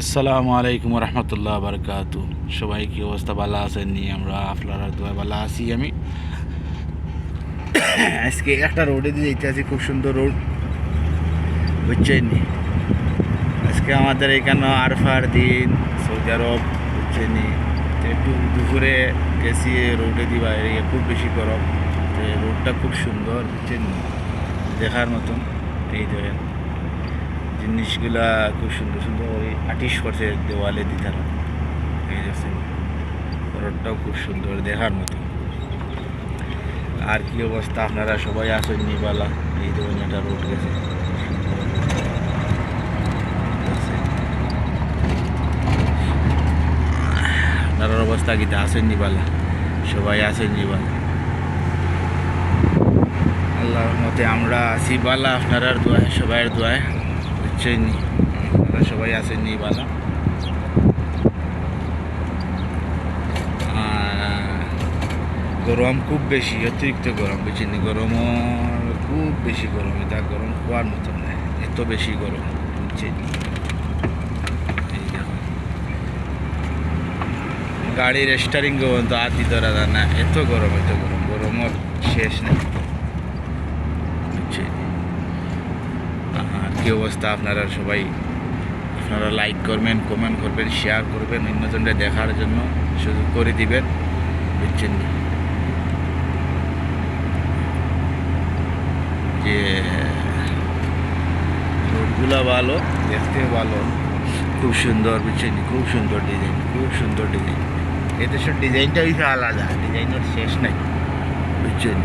আসসালামু আলাইকুম রহমতুল্লাহ বারকাতু। সবাই কি অবস্থা? ভালো আছেন নি? আমরা আপনারা দোয়া ভালো আছি আমি। আজকে একটা রোডে দিয়ে যেতে আছি, খুব সুন্দর রোড বুঝছেন? আজকে আমাদের এখানে আরফার দিন, সৌদি আরব, বুঝছেন একটু দুপুরে গেছি রোডে দিবা এরিয়া খুব বেশি গরম। রোডটা খুব সুন্দর, বুঝছেন? দেখার মতন। এই দেখেন। জিনিসগুলা খুব সুন্দর সুন্দর ওই আর্টিস্ট করছে দেওয়ালে দিতার। দেখছেন রোডটাও খুব সুন্দর দেখার মতো। আর কি অবস্থা আপনারা সবাই আসেন নিবালা? এই দেখুন একটা রোড গেছে। আপনার অবস্থা কিতা আসেন নিবালা? সবাই আসেন নিবালা? আল্লাহর মতে আমরা আসি বালা আপনার দোয়ায়, সবাইয়ের দোয়ায়। বুঝছেন? আপনারা সবাই আসেন নি বালা গরম খুব বেশি, অতিরিক্ত গরম, বুঝছেন নি? গরমও খুব বেশি গরম, এটা গরম হওয়ার মতো নয় এত বেশি গরম? গাড়ির স্টারিং হাত দিতে পারা না, এত গরম এত গরম গরমের শেষ নেই বুঝছেন আর কি অবস্থা? আপনারা সবাই আপনারা লাইক করবেন কমেন্ট করবেন শেয়ার করবেন, অন্যজনকে দেখার জন্য সুযোগ করে দিবেন, বুঝছেন যে রোডগুলো ভালো, দেখতে ভালো, খুব সুন্দর, বুঝছেন খুব সুন্দর ডিজাইন খুব সুন্দর ডিজাইন এদেশের ডিজাইনটা হইছে আলাদা ডিজাইনের শেষ নাই, বুঝছেন